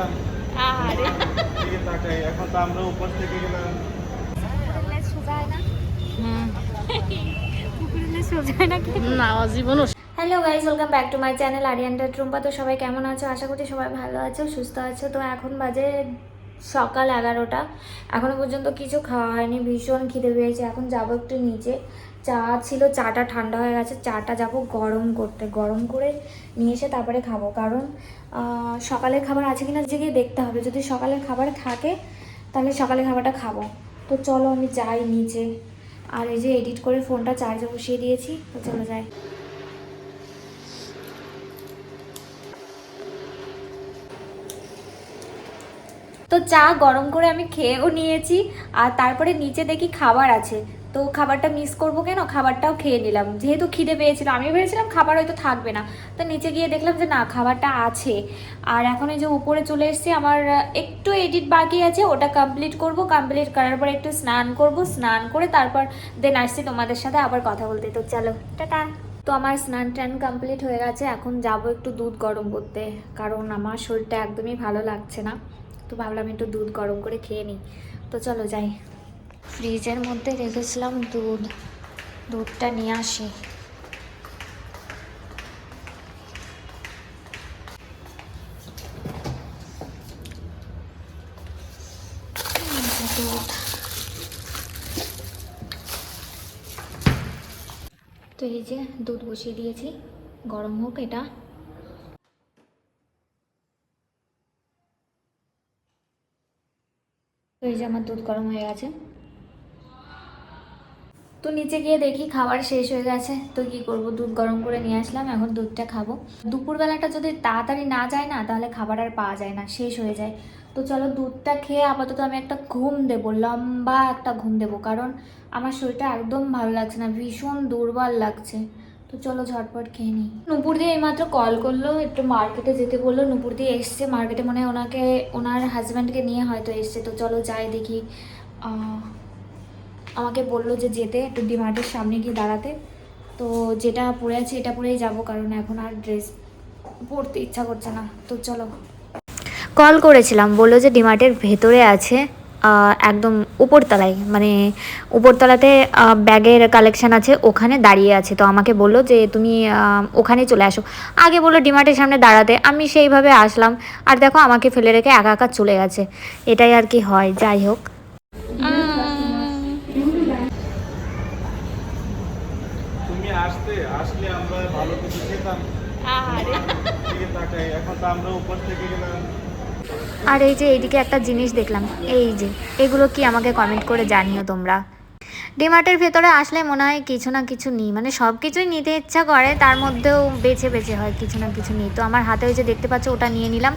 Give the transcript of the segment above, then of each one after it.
খেতাম আরে তাকাই এখন তো আমরা উপর থেকে গেলাম। না? জীবনও hello guys welcome back to my channel আরিয়ান্ডার ট্রুম্পা তো সবাই কেমন আছো? আশা করছি সবাই ভালো আছো সুস্থ আছো। তো এখন বাজে সকাল এগারোটা। এখনও পর্যন্ত কিছু খাওয়া হয়নি, ভীষণ খিদে পেয়েছে। এখন যাব একটু নিচে। চা ছিল, চাটা ঠান্ডা হয়ে গেছে, চাটা যাব গরম করতে। গরম করে নিয়ে এসে তারপরে খাব। কারণ সকালের খাবার আছে কিনা জেগে দেখতে হবে। যদি সকালের খাবার থাকে, তাহলে সকালের খাবারটা খাব। তো চলো আমি যাই নিচে। আর এই যে এডিট করে ফোনটা চার্জে বসিয়ে দিয়েছি, তো চলে যাই। তো চা গরম করে আমি খেয়েও নিয়েছি, আর তারপরে নিচে দেখি খাবার আছে। তো খাবারটা মিস করব কেন? খাবারটাও খেয়ে নিলাম। যেহেতু খিদে পেয়েছিল, আমি ভেবেছিলাম খাবার হয়তো থাকবে না। তো নিচে গিয়ে দেখলাম যে না, খাবারটা আছে। আর এখন এই যে উপরে চলে এসেছি, আমার একটু এডিট বাকি আছে, ওটা কমপ্লিট করব। কমপ্লিট করার পর একটু স্নান করব। স্নান করে তারপর দেন আসছি তোমাদের সাথে আবার কথা বলতে। তো চলো, টাটা! তো আমার স্নান টান কমপ্লিট হয়ে গেছে। এখন যাব একটু দুধ গরম করতে, কারণ আমার শরীরটা একদমই ভালো লাগছে না। তো ভাবলাম একটু দুধ গরম করে খেয়ে নিই। তো চলো যাই। ফ্রিজের মধ্যে রেখেছিলাম দুধ। দুধটা নিয়ে আসি। তো এই যে দুধ বসিয়ে দিয়েছি। গরম হোক এটা। তো এই যে আমার দুধ গরম হয়ে গেছে। তো নিচে গিয়ে দেখি খাবার শেষ হয়ে গেছে। তো কি করব? দুধ গরম করে নিয়ে আসলাম, এখন দুধটা খাব। দুপুরবেলাটা যদি তাড়াতাড়ি না যায় না, তাহলে খাবার আর পাওয়া যায় না, শেষ হয়ে যায়। তো চলো দুধটা খেয়ে আপাতত আমি একটা ঘুম দেবো, লম্বা একটা ঘুম দেবো। কারণ আমার শরীরটা একদম ভালো লাগছে না, ভীষণ দুর্বল লাগছে। তো চলো ঝটপট খেয়ে নিই। নুপুর দিয়ে এইমাত্র কল করল, একটু মার্কেটে যেতে বলল। নুপুর দিয়ে এসছে মার্কেটে মনে হয় ওনাকে, ওনার হাজব্যান্ডকে নিয়ে হয়তো এসছে। তো চলো যাই দেখি। আমাকে বলল যে যেতে, একটু ডিমার্টের সামনে গিয়ে দাঁড়াতে। তো যেটা পরে আছে, এটা পরেই যাব, কারণ এখন আর ড্রেস পরতে ইচ্ছা করছে না। তো চলো। কল করেছিলাম, বলল যে ডিমার্টের ভেতরে আছে। একদম উপরতলায় মানে উপরতলাতে ব্যাগের কালেকশন আছে ওখানে দাঁড়িয়ে আছে। তো আমাকে বলল যে তুমি ওখানে চলে আসো। আগে বলল ডিমার্টের সামনে দাঁড়াতে। আমি সেইভাবে আসলাম। আর দেখো আমাকে ফেলে রেখে একা একা চলে গেছে। এটাই আর কি হয় যাই হোক। আসতে আসলে আমরা ভালো কিছু খেতাম। এখন তো আমরা উপর থেকে গেলাম। আর এই যে এইদিকে একটা জিনিস দেখলাম এই যে এগুলো কি আমাকে কমেন্ট করে জানিও তোমরা। ডিমার্টের ভেতরে আসলে মনে হয় কিছু না কিছু নিই মানে সব কিছুই নিতে ইচ্ছা করে তার মধ্যেও বেছে বেছে হয় কিছু না কিছু নিই। তো আমার হাতে ওই যে দেখতে পাচ্ছ ওটা নিয়ে নিলাম।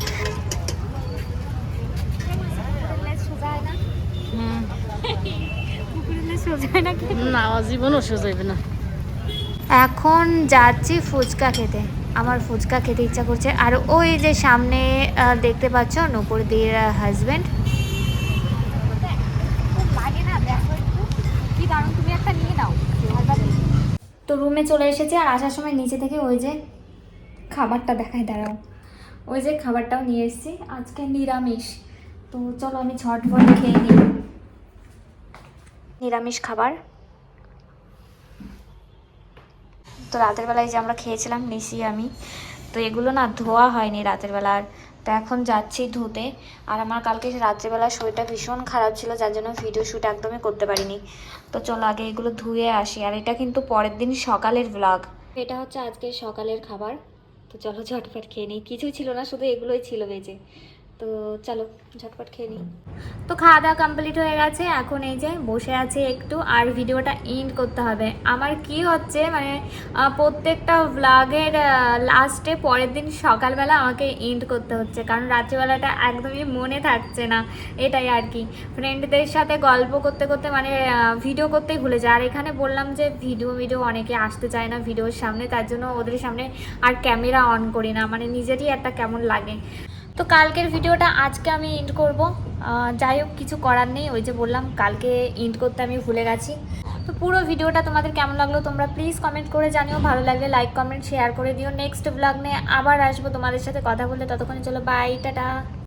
না জীবনও সোজাইবে না। এখন যাচ্ছি ফুচকা খেতে। আমার ফুচকা খেতে ইচ্ছা করছে। আর ওই যে সামনে দেখতে পাচ্ছ নূপুরদির হাজবেন্ড তো রুমে চলে এসেছে আর আসার সময় নিচে থেকে ওই যে খাবারটা দেখায়, দাঁড়াও। ওই যে খাবারটাও নিয়ে এসেছি। আজকে নিরামিষ। তো চলো আমি ঝটফট খেয়ে নিই। নিরামিষ খাবার। তো রাতের বেলায় যে আমরা খেয়েছিলাম নিশি আমি, তো এগুলো না ধোয়া হয়নি রাতের বেলার তো এখন যাচ্ছি ধুতে। আর আমার কালকে রাত্রেবেলা শরীরটা ভীষণ খারাপ ছিল, যার জন্য ভিডিও শ্যুট একদমই করতে পারিনি। তো চলো আগে এগুলো ধুয়ে আসি। আর এটা কিন্তু পরের দিন সকালের ব্লগ এটা হচ্ছে আজকে সকালের খাবার। তো চলো ঝটপট খেয়ে নিই। কিছুই ছিল না, শুধু এগুলোই ছিল বেজে তো চলো, ঝটপট খেয়ে নিই। তো খাওয়া দাওয়া কমপ্লিট হয়ে গেছে, এখন এই যে বসে আছে একটু, আর ভিডিওটা এন্ড করতে হবে। আমার কি হচ্ছে মানে প্রত্যেকটা ভ্লগের লাস্টে পরের দিন সকালবেলা আমাকে এন্ড করতে হচ্ছে, কারণ রাত্রিবেলাটা একদমই মনে থাকছে না, এটাই আর কি। ফ্রেন্ডদের সাথে গল্প করতে করতে মানে ভিডিও করতেই ভুলে যায়। আর এখানে বললাম যে ভিডিও ভিডিও অনেকে আসতে চায় না ভিডিওর সামনে, তার জন্য ওদের সামনে আর ক্যামেরা অন করি না মানে নিজেরই একটা কেমন লাগে। তো কালকের ভিডিওটা আজকে আমি ইন্ড করব। যাই হোক, কিছু করার নেই। ওই যে বললাম, কালকে ইন্ড করতে আমি ভুলে গেছি। তো পুরো ভিডিওটা তোমাদের কেমন লাগল তোমরা প্লিজ কমেন্ট করে জানিও। ভালো লাগলে লাইক কমেন্ট শেয়ার করে দিও। নেক্সট ব্লগ নিয়ে আবার আসব তোমাদের সাথে কথা বললে ততক্ষণে চলো বাই টাটা।